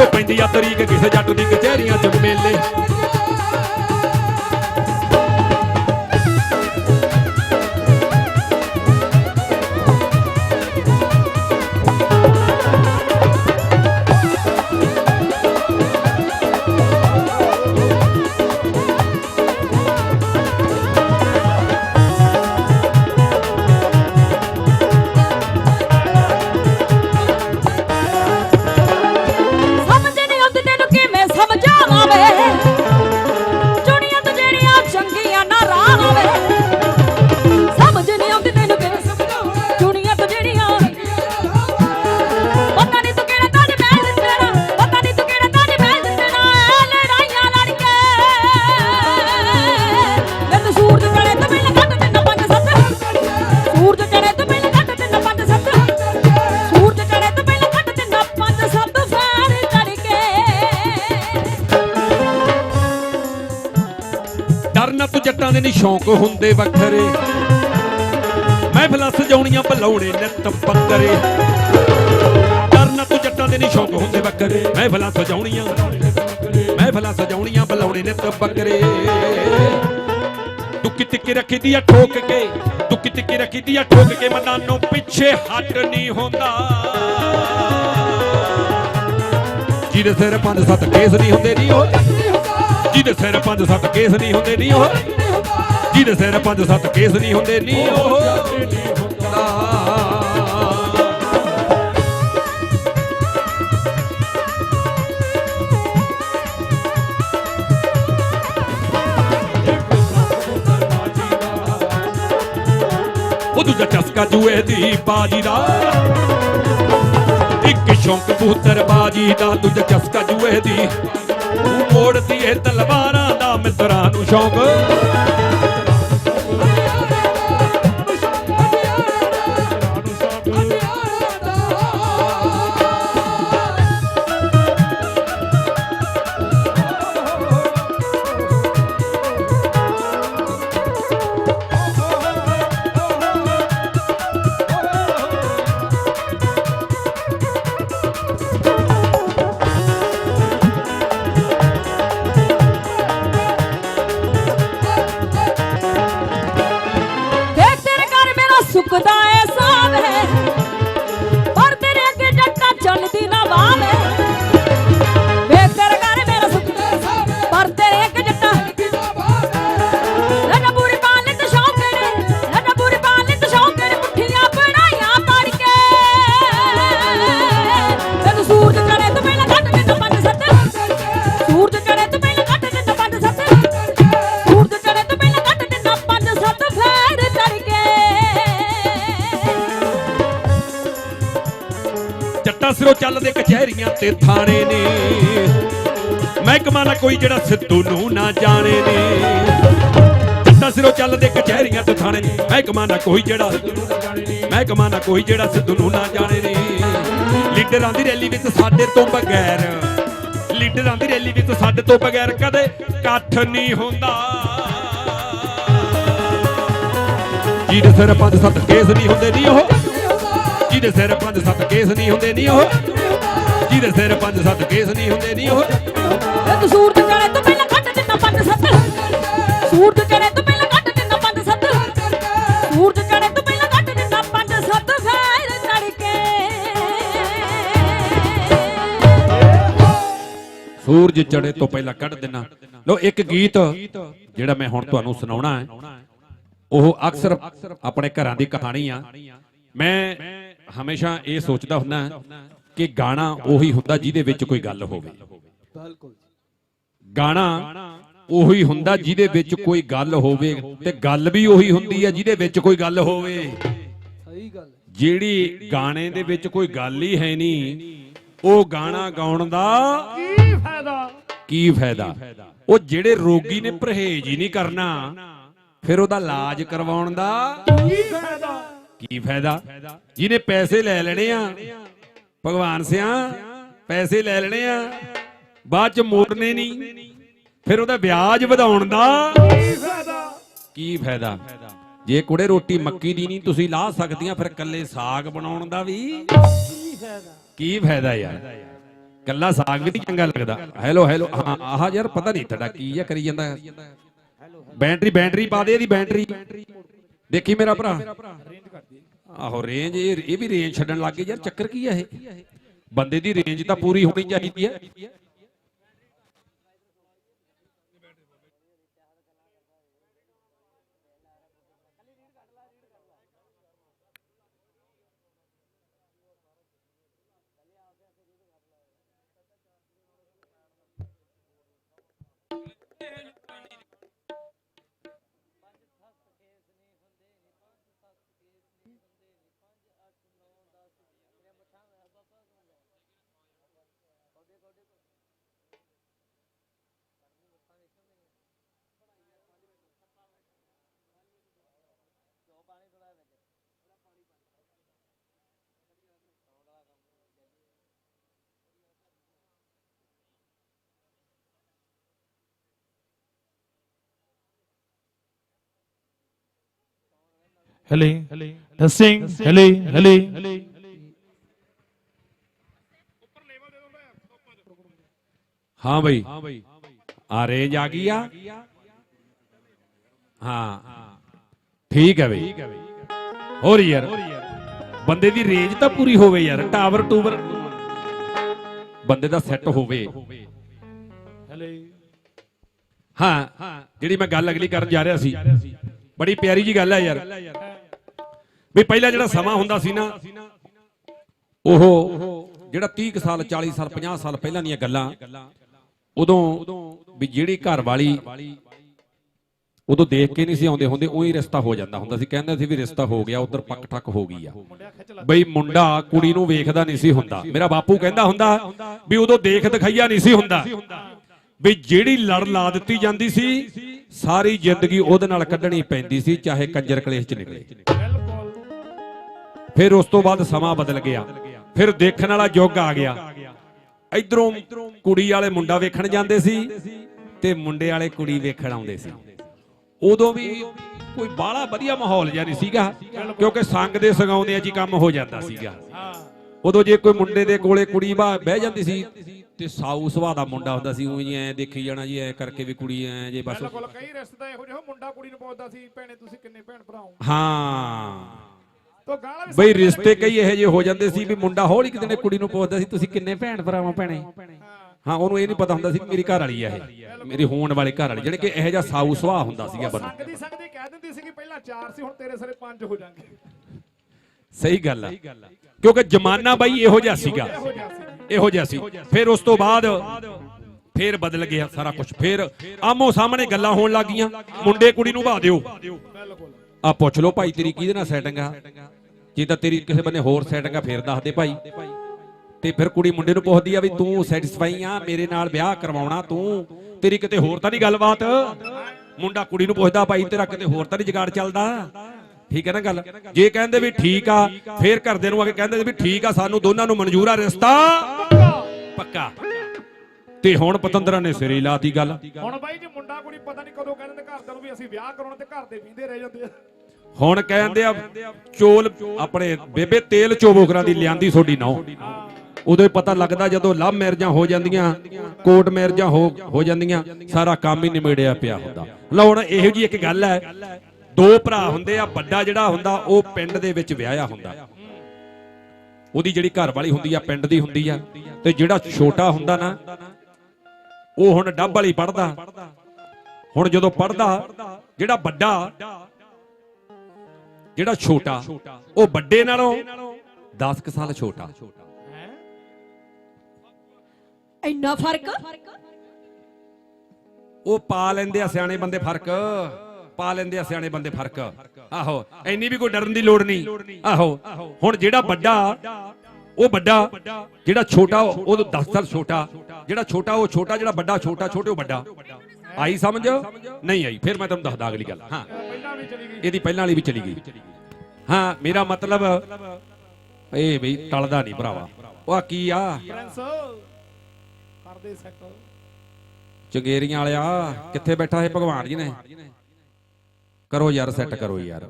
ਜਦੋਂ ਪੈਂਦੀ ਆ ਤਰੀਕ ਕਿਸੇ ਜੱਟ ਦੀ ਕਚਹਿਰੀਆਂ 'ਚ ਮੇਲੇ। ਨਾ ਨਹੀਂ ਸ਼ੌਂਕ ਹੁੰਦੇ ਵੱਖਰੇ। ਮਹਿਫਲਾਂ ਸਜਾਉਣੀਆਂ ਬਲਾਉਣੇ ਨਿੱਤ ਬੱਕਰੇ ਡਰ ਤੂੰ ਜੱਟਾਂ ਦੇ ਨਹੀਂ ਸ਼ੌਂਕ ਹੁੰਦੇ ਵੱਖਰੇ। ਮਹਿਫਲਾਂ ਸਜਾਉਣੀਆਂ ਮਹਿਫਲਾਂ ਸਜਾਉਣੀਆਂ ਬਲਾਉਣੇ ਨਿੱਤ ਬੱਕਰੇ ਟੁੱਕੀ ਟਿੱਕੀ ਰੱਖੀ ਦੀ ਆ ਠੋਕ ਕੇ, ਟੁੱਕੀ ਟਿੱਕੀ ਰੱਖੀ ਆ ਠੋਕ ਕੇ ਮਨਾਂ ਪਿੱਛੇ ਹਟ ਨਹੀਂ ਹੁੰਦਾ। ਜਿਹਦੇ ਸਿਰ ਪੰਜ ਸੱਤ ਕੇਸ ਨਹੀਂ ਹੁੰਦੇ ਨਹੀਂ ਉਹ। ਜਿਹਦੇ ਸਿਰ ਪੰਜ ਸੱਤ ਕੇਸ ਨਹੀਂ ਹੁੰਦੇ ਨਹੀਂ ਉਹ। ਜਿਹਦੇ ਸਿਰ ਪੰਜ ਸੱਤ ਕੇਸ ਨਹੀਂ ਹੁੰਦੇ ਨਹੀਂ ਉਹ ਉਹ ਦੂਜਾ ਚਸਕਾ ਜੂਏ ਦੀ ਬਾਜੀ ਦਾ। ਇੱਕ ਸ਼ੌਂਕ ਪੁੱਤਰ ਬਾਜੀ ਦਾ ਦੂਜਾ ਚਸਕਾ ਜੂਏ ਦੀ। ਤੂੰ ਮੋੜਦੀ ਏ ਤਲਵਾਰਾਂ ਦਾ ਮਿੱਤਰਾਂ ਨੂੰ ਸ਼ੌਂਕ। ਮੇਰਾ ਤੇ ਥਾਣੇ ਨੇ। ਮਹਿਕਮਾ ਨਾ ਕੋਈ ਜਿਹੜਾ ਸਿੱਧੂ ਨੂੰ ਨਾ ਜਾਣੇ ਨੇ। ਜੱਟਾਂ ਸਿਰੋਂ ਚੱਲਦੇ ਕਚਹਿਰੀਆਂ ਤੇ ਥਾਣੇ ਮਹਿਕਮਾ ਨਾ ਕੋਈ ਜਿਹੜਾ ਮਹਿਕਮਾ ਨਾ ਕੋਈ ਜਿਹੜਾ ਸਿੱਧੂ ਨੂੰ ਨਾ ਜਾਣੇ ਨੇ। ਲੀਡਰਾਂ ਦੀ ਰੈਲੀ ਵਿੱਚ ਸਾਡੇ ਤੋਂ ਬਗੈਰ। ਲੀਡਰਾਂ ਦੀ ਰੈਲੀ ਵਿੱਚ ਸਾਡੇ ਤੋਂ ਬਗੈਰ ਕਦੇ ਇਕੱਠ ਨਹੀਂ ਹੁੰਦਾ। ਜਿਹਦੇ ਸਿਰ ਪੰਜ ਸੱਤ ਕੇਸ ਨਹੀਂ ਹੁੰਦੇ ਨਹੀਂ ਉਹ। ਜਿਹਦੇ ਸਿਰ ਪੰਜ ਸੱਤ ਕੇਸ ਨਹੀਂ ਹੁੰਦੇ ਨਹੀਂ ਉਹ। ਜਿਹਦੇ ਸਿਰ ਪੰਜ ਸੱਤ ਕੇਸ ਨਹੀਂ ਹੁੰਦੇ ਨਹੀਂ ਉਹ ਤੂੰ ਸੂਰਜ ਚੜੇ ਤੋਂ ਪਹਿਲਾਂ ਕੱਟ ਦਿੰਦਾ ਪੰਜ ਸੱਤ। ਸੂਰਜ ਚੜੇ ਤੋਂ ਪਹਿਲਾਂ ਕੱਟ ਦਿੰਦਾ ਪੰਜ ਸੱਤ। ਸੂਰਜ ਚੜੇ ਤੋਂ ਪਹਿਲਾਂ ਕੱਟ ਦਿੰਦਾ ਪੰਜ ਸੱਤ। ਫੇਰ ਚੜ ਕੇ ਸੂਰਜ ਚੜੇ ਤੋਂ ਪਹਿਲਾਂ ਕੱਢ ਦੇਣਾ ਲੋ ਇੱਕ ਗੀਤ ਜਿਹੜਾ ਮੈਂ ਹੁਣ ਤੁਹਾਨੂੰ ਸੁਣਾਉਣਾ ਹੈ। ਉਹ ਅਕਸਰ ਆਪਣੇ ਘਰਾਂ ਦੀ ਕਹਾਣੀ ਆ। ਮੈਂ ਹਮੇਸ਼ਾ ਇਹ ਸੋਚਦਾ ਹੁੰਦਾ ਕਿ ਗਾਣਾ ਉਹੀ ਹੁੰਦਾ ਜਿਹਦੇ ਵਿੱਚ ਕੋਈ ਗੱਲ ਹੋਵੇ। ਬਿਲਕੁਲ ਗਾਣਾ ਉਹੀ ਹੁੰਦਾ ਜਿਹਦੇ ਵਿੱਚ ਕੋਈ ਗੱਲ ਹੋਵੇ ਤੇ ਗੱਲ ਵੀ ਉਹੀ ਹੁੰਦੀ ਹੈ ਜਿਹਦੇ ਵਿੱਚ ਕੋਈ ਗੱਲ ਹੋਵੇ। ਸਹੀ ਗੱਲ। ਜਿਹੜੀ ਗਾਣੇ ਦੇ ਵਿੱਚ ਕੋਈ ਗੱਲ ਹੀ ਹੈ ਨਹੀਂ ਉਹ ਗਾਣਾ ਗਾਉਣ ਦਾ ਕੀ ਫਾਇਦਾ? ਕੀ ਫਾਇਦਾ? ਉਹ ਜਿਹੜੇ ਰੋਗੀ ਨੇ ਪਰਹੇਜ਼ ਹੀ ਨਹੀਂ ਕਰਨਾ ਫਿਰ ਉਹਦਾ ਇਲਾਜ ਕਰਵਾਉਣ ਦਾ ਕੀ ਫਾਇਦਾ? ਕੀ ਫਾਇਦਾ? ਜਿਹਨੇ ਪੈਸੇ ਲੈ ਲੈਣੇ ਆ ਭਗਵਾਨ ਸਿਆ, ਪੈਸੇ ਲੈ ਲੈਣੇ ਆ। ਬਾਅਦ ਚ ਮੋੜਨੇ ਨਹੀਂ ਫਿਰ ਉਹਦਾ ਵਿਆਜ ਵਧਾਉਣ ਦਾ ਕੀ ਫਾਇਦਾ? ਜੇ ਕੁੜੇ ਰੋਟੀ ਮੱਕੀ ਦੀ ਨਹੀਂ ਤੁਸੀਂ ਲਾ ਸਕਦੀਆਂ, ਫਿਰ ਕੱਲੇ ਸਾਗ ਬਣਾਉਣ ਦਾ ਵੀ ਕੀ ਫਾਇਦਾ ਕੀ ਫਾਇਦਾ ਯਾਰ? ਕੱਲਾ ਸਾਗ ਵੀ ਨਹੀਂ ਚੰਗਾ ਲੱਗਦਾ। ਹੈਲੋ ਹੈਲੋ, ਹਾਂ, ਆਹ ਯਾਰ ਪਤਾ ਨਹੀਂ ਤੁਹਾਡਾ ਕੀ ਆ ਕਰੀ ਜਾਂਦਾ। ਬੈਟਰੀ ਬੈਟਰੀ ਪਾ ਦੇ ਇਹਦੀ ਬੈਟਰੀ। ਦੇਖੀ ਮੇਰਾ ਭਰਾ। ਆਹੋ ਰੇਂਜ ਇਹ ਇਹ ਵੀ ਰੇਂਜ ਛੱਡਣ ਲੱਗ ਗਏ ਯਾਰ, ਚੱਕਰ ਕੀ ਆ ਇਹ? ਬੰਦੇ ਦੀ ਰੇਂਜ ਤਾਂ ਪੂਰੀ ਹੋਣੀ ਚਾਹੀਦੀ ਹੈ Hello. Testing. Hello. Hello. ਹਾਂ ਬਈ ਆ ਰੇਂਜ ਆ ਗਈ ਆ ਹਾਂ ਠੀਕ ਹੈ ਬਈ ਹੋਰ ਯਾਰ ਬੰਦੇ ਦੀ ਰੇਂਜ ਤਾਂ ਪੂਰੀ ਹੋਵੇ ਯਾਰ ਟਾਵਰ ਟੂਵਰ ਬੰਦੇ ਦਾ ਸੈੱਟ ਹੋਵੇ Hello. ਹਾਂ ਜਿਹੜੀ ਮੈਂ ਗੱਲ ਅਗਲੀ ਕਰਨ ਜਾ ਰਿਹਾ ਸੀ ਬੜੀ ਪਿਆਰੀ ਜੀ ਗੱਲ ਹੈ ਯਾਰ ਵੀ ਪਹਿਲਾਂ ਜਿਹੜਾ ਸਮਾਂ ਹੁੰਦਾ ਸੀ ਨਾ, ਉਹ ਜਿਹੜਾ 30 ਕੁ ਸਾਲ 40 ਸਾਲ 50 ਸਾਲ ਪਹਿਲਾਂ ਦੀਆਂ ਗੱਲਾਂ, ਉਦੋਂ ਵੀ ਜਿਹੜੀ ਘਰ ਵਾਲੀ ਉਦੋਂ ਦੇਖ ਕੇ ਨਹੀਂ ਸੀ ਆਉਂਦੇ ਹੁੰਦੇ, ਉਹੀ ਰਿਸ਼ਤਾ ਹੋ ਜਾਂਦਾ ਹੁੰਦਾ ਸੀ। ਕਹਿੰਦੇ ਸੀ ਵੀ ਰਿਸ਼ਤਾ ਹੋ ਗਿਆ, ਉਧਰ ਪੱਕ ਠੱਕ ਹੋ ਗਈ ਆ। ਬਈ ਮੁੰਡਾ ਕੁੜੀ ਨੂੰ ਵੇਖਦਾ ਨਹੀਂ ਸੀ ਹੁੰਦਾ। ਮੇਰਾ ਬਾਪੂ ਕਹਿੰਦਾ ਹੁੰਦਾ ਵੀ ਉਦੋਂ ਦੇਖ ਦਿਖਾਈਆ ਨਹੀਂ ਸੀ ਹੁੰਦਾ। ਵੀ ਜਿਹੜੀ ਲੜ ਲਾ ਦਿੱਤੀ ਜਾਂਦੀ ਸੀ, ਸਾਰੀ ਜ਼ਿੰਦਗੀ ਉਹਦੇ ਨਾਲ ਕੱਢਣੀ ਪੈਂਦੀ ਸੀ, ਚਾਹੇ ਕੰਜਰ ਕਲੇਸ਼ ਚ ਨਿਕਲੇ। ਫਿਰ ਉਸ ਤੋਂ ਬਾਅਦ ਸਮਾਂ ਬਦਲ ਗਿਆ। ਫਿਰ ਦੇਖਣ ਵਾਲਾ ਯੁੱਗ ਆ ਗਿਆ। ਇਧਰੋਂ ਕੁੜੀ ਵਾਲੇ ਮੁੰਡਾ ਵੇਖਣ ਜਾਂਦੇ ਸੀ ਤੇ ਮੁੰਡੇ ਵਾਲੇ ਕੁੜੀ ਵੇਖਣ ਆਉਂਦੇ ਸੀ। ਉਦੋਂ ਵੀ ਕੋਈ ਬਾਹਲਾ ਵਧੀਆ ਮਾਹੌਲ ਜਿਹਾ ਨਹੀਂ ਸੀਗਾ ਕਿਉਂਕਿ ਸੰਗ ਦੇ ਸਗਾਉਂਦੇ ਜੀ ਕੰਮ ਹੋ ਜਾਂਦਾ ਸੀਗਾ। ਉਦੋਂ ਜੇ ਕੋਈ ਮੁੰਡੇ ਦੇ ਕੋਲੇ ਕੁੜੀ ਬਾ ਬਹਿ ਜਾਂਦੀ ਸੀ ਤੇ ਸਾਊ ਸੁਭਾਅ ਦਾ ਮੁੰਡਾ ਹੁੰਦਾ ਸੀ ਉਹ ਜੀ ਐ ਦੇਖੀ ਜਾਣਾ ਜੀ ਐ ਕਰਕੇ ਵੀ ਕੁੜੀ ਐ ਜੇ ਬਸ ਬਿਲਕੁਲ ਕਈ ਰਿਸ਼ਤੇ ਇਹੋ ਜਿਹੇ ਮੁੰਡਾ ਕੁੜੀ ਨੂੰ ਪੁੱਛਦਾ ਸੀ ਭੈਣੇ ਤੁਸੀਂ ਕਿੰਨੇ ਭੈਣ ਭਰਾ ਹੋ। ਬਈ ਰਿਸ਼ਤੇ ਕਈ ਇਹੋ ਜਿਹੇ ਹੋ ਜਾਂਦੇ ਸੀ ਵੀ ਮੁੰਡਾ ਹੌਲੀ ਕਿਤੇ ਨੇ ਕੁੜੀ ਨੂੰ ਪੁੱਛਦਾ ਸੀ ਤੁਸੀਂ ਕਿੰਨੇ ਭੈਣ ਭਰਾਵਾਂ ਭੈਣੇ? ਹਾਂ। ਉਹਨੂੰ ਇਹ ਨਹੀਂ ਪਤਾ ਹੁੰਦਾ ਸੀ ਮੇਰੀ ਘਰ ਵਾਲੀ ਆ ਇਹ। ਮੇਰੀ ਹੋਣ ਵਾਲੇ ਘਰ ਵਾਲੀ ਜਿਹੜੇ ਕਿ ਇਹੋ ਜਿਹਾ ਸਾਊ ਸੁਭਾਅ ਹੁੰਦਾ ਸੀਗਾ ਬੰਦਾ। ਸੰਗ ਦੀ ਸੰਗ ਦੀ ਕਹਿ ਦਿੰਦੀ ਸੀ ਕਿ ਪਹਿਲਾਂ ਚਾਰ ਸੀ ਹੁਣ ਤੇਰੇ ਸਾਰੇ ਪੰਜ ਹੋ ਜਾਣਗੇ। ਸਹੀ ਗੱਲ ਆ। ਕਿਉਂਕਿ ਜ਼ਮਾਨਾ ਬਾਈ ਇਹੋ ਜਿਹਾ ਸੀਗਾ। ਇਹੋ ਜਿਹਾ ਸੀ ਇਹੋ ਜਿਹਾ ਸੀ। ਫਿਰ ਉਸ ਤੋਂ ਬਾਅਦ ਫਿਰ ਬਦਲ ਗਿਆ ਸਾਰਾ ਕੁਝ ਫਿਰ ਆਮੋ ਸਾਹਮਣੇ ਗੱਲਾਂ ਹੋਣ ਲੱਗੀਆਂ। ਮੁੰਡੇ ਕੁੜੀ ਨੂੰ ਭਾ ਦਿਓ। ਬਿਲਕੁਲ। ਆ ਪੁੱਛ ਲਓ ਭਾਈ, ਤੇਰੀ ਕਿਹਦੇ ਨਾਲ ਸੈਟਿੰਗ ਆ? ਜੇ ਤਾਂ ਤੇਰੀ ਕਿਸੇ ਬੰਨੇ ਹੋਰ ਸੈਟਿੰਗ ਆ, ਫਿਰ ਦੱਸ ਦੇ ਭਾਈ। ਤੇ ਫਿਰ ਕੁੜੀ ਮੁੰਡੇ ਨੂੰ ਪੁੱਛਦੀ ਆ ਵੀ ਤੂੰ ਸੈਟੀਸਫਾਈ ਆ, ਮੇਰੇ ਨਾਲ ਵਿਆਹ ਕਰਵਾਉਣਾ ਤੂੰ? ਤੇਰੀ ਕਿਤੇ ਹੋਰ ਤਾਂ ਨਹੀਂ ਗੱਲਬਾਤ? ਮੁੰਡਾ ਕੁੜੀ ਨੂੰ ਪੁੱਛਦਾ, ਭਾਈ, ਤੇਰਾ ਕਿਤੇ ਹੋਰ ਤਾਂ ਨਹੀਂ ਜਗਾੜ ਚੱਲਦਾ? ਠੀਕ ਹੈ ਨਾ ਗੱਲ? ਜੇ ਕਹਿੰਦੇ ਵੀ ਠੀਕ ਆ, ਫੇਰ ਘਰਦੇ ਨੂੰ ਆ ਕੇ ਕਹਿੰਦੇ ਵੀ ਠੀਕ ਆ, ਸਾਨੂੰ ਦੋਨਾਂ ਨੂੰ ਮਨਜ਼ੂਰ ਆ ਰਿਸ਼ਤਾ। ਪੱਕਾ। ਤੇ ਹੁਣ ਪਤੰਦਰਾਂ ਨੇ ਸਿਰੇ ਲਾਤੀ ਗੱਲ। ਹੁਣ ਬਾਈ ਜੇ ਮੁੰਡਾ ਕੁੜੀ ਪਤਾ ਨਹੀਂ ਕਦੋਂ ਕਹਿੰਦੇ ਤੇ ਘਰਦਿਆਂ ਨੂੰ ਵੀ ਅਸੀਂ ਵਿਆਹ ਕਰਾਉਣਾ ਤੇ ਘਰ ਦੇ ਵੀਂਦੇ ਰਹਿ ਜਾਂਦੇ ਆ। ਹੁਣ ਕਹਿੰਦੇ ਆ, ਚੋਲ ਆਪਣੇ ਬੇਬੇ ਤੇਲ ਚੋਬੋਕਰਾਂ ਦੀ ਲਿਆਂਦੀ ਤੁਹਾਡੀ ਨੌ। ਉਦੋਂ ਪਤਾ ਲੱਗਦਾ ਜਦੋਂ ਲਵ ਮੈਰਿਜਾਂ ਹੋ ਜਾਂਦੀਆਂ ਕੋਰਟ ਮੈਰਿਜਾਂ ਹੋ ਜਾਂਦੀਆਂ, ਸਾਰਾ ਕੰਮ ਹੀ ਨਿਮੇੜਿਆ ਪਿਆ ਹੁੰਦਾ। ਲਓ ਹੁਣ ਇਹੋ ਜੀ ਇੱਕ ਗੱਲ ਹੈ, ਦੋ ਭਰਾ ਹੁੰਦੇ ਆ, ਵੱਡਾ ਜਿਹੜਾ ਹੁੰਦਾ, ਉਹ ਪਿੰਡ ਦੇ ਵਿੱਚ ਵਿਆਹਿਆ ਹੁੰਦਾ। ਉਹਦੀ ਜਿਹੜੀ ਘਰ ਵਾਲੀ ਹੁੰਦੀ ਆ, ਪਿੰਡ ਦੀ ਹੁੰਦੀ ਆ, ਤੇ ਜਿਹੜਾ ਛੋਟਾ ਹੁੰਦਾ ਨਾ, ਉਹ ਹੁਣ ਡੱਬ ਵਾਲੀ ਪੜਦਾ ਹੁਣ ਜਦੋਂ ਪੜਦਾ ਜਿਹੜਾ ਵੱਡਾ ਜਿਹੜਾ ਛੋਟਾ ਉਹ ਵੱਡੇ ਨਾਲੋਂ 10 ਕੁ ਸਾਲ ਛੋਟਾ। ਇੰਨਾ ਫ਼ਰਕ? ਉਹ ਪਾ ਲੈਂਦੇ ਆ ਸਿਆਣੇ ਬੰਦੇ ਫ਼ਰਕ। ਪਾ ਲੈਂਦੇ ਆ ਸਿਆਣੇ ਬੰਦੇ ਫ਼ਰਕ। ਆਹੋ ਐਨੀ ਵੀ ਕੋਈ ਡਰਨ ਦੀ ਲੋੜ ਨਹੀਂ। ਆਹੋ ਹੁਣ ਜਿਹੜਾ ਵੱਡਾ ਉਹ ਵੱਡਾ ਜਿਹੜਾ ਛੋਟਾ ਉਹ 10 ਸਾਲ ਛੋਟਾ। ਜਿਹੜਾ ਛੋਟਾ ਉਹ ਛੋਟਾ ਜਿਹੜਾ ਵੱਡਾ ਛੋਟਾ ਛੋਟੇ ਉਹ ਵੱਡਾ। ਆਈ ਸਮਝ? ਨਹੀਂ ਆਈ ਫਿਰ ਮੈਂ ਤੁਹਾਨੂੰ ਦੱਸਦਾ ਅਗਲੀ ਗੱਲ। ਹਾਂ। ਇਹਦੀ ਪਹਿਲਾਂ ਵਾਲੀ ਵੀ ਚਲੀ ਗਈ। ਹਾਂ ਮੇਰਾ ਮਤਲਬ ਏ ਬਈ ਟਲਦਾ ਨਹੀਂ ਭਰਾਵਾ। ਉਹ ਕੀ ਆ? ਪ੍ਰਿੰਸ ਕਰਦੇ ਸੈਟ ਚੰਗੇਰੀਆਂ ਵਾਲਿਆ ਕਿੱਥੇ ਬੈਠਾ ਇਹ ਭਗਵਾਨ ਜੀ ਨੇ? ਕਰੋ ਯਾਰ ਸੈੱਟ ਕਰੋ ਯਾਰ।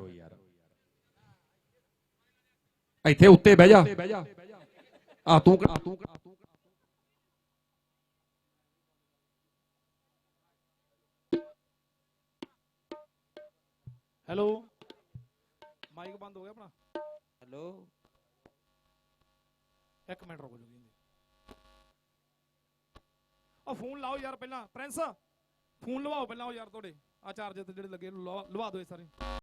ਇੱਥੇ ਉੱਤੇ ਬਹਿ ਜਾ। ਆ ਤੂੰ ਹੈਲੋ ਮਾਈਕ ਬੰਦ ਹੋ ਗਿਆ ਆਪਣਾ। ਹੈਲੋ। ਇੱਕ ਮਿੰਟ ਰੁਕੋ ਜੀ ਉਹ ਫੋਨ ਲਾਓ ਯਾਰ ਪਹਿਲਾਂ ਪ੍ਰਿੰਸ। ਫੋਨ ਲਵਾਓ ਪਹਿਲਾਂ ਉਹ ਯਾਰ ਤੁਹਾਡੇ। ਆ ਚਾਰਜਰ ਤੇ ਜਿਹੜੇ ਲੱਗੇ ਲਵਾ ਲਵਾ ਦਿਓ ਇਹ ਸਾਰੇ।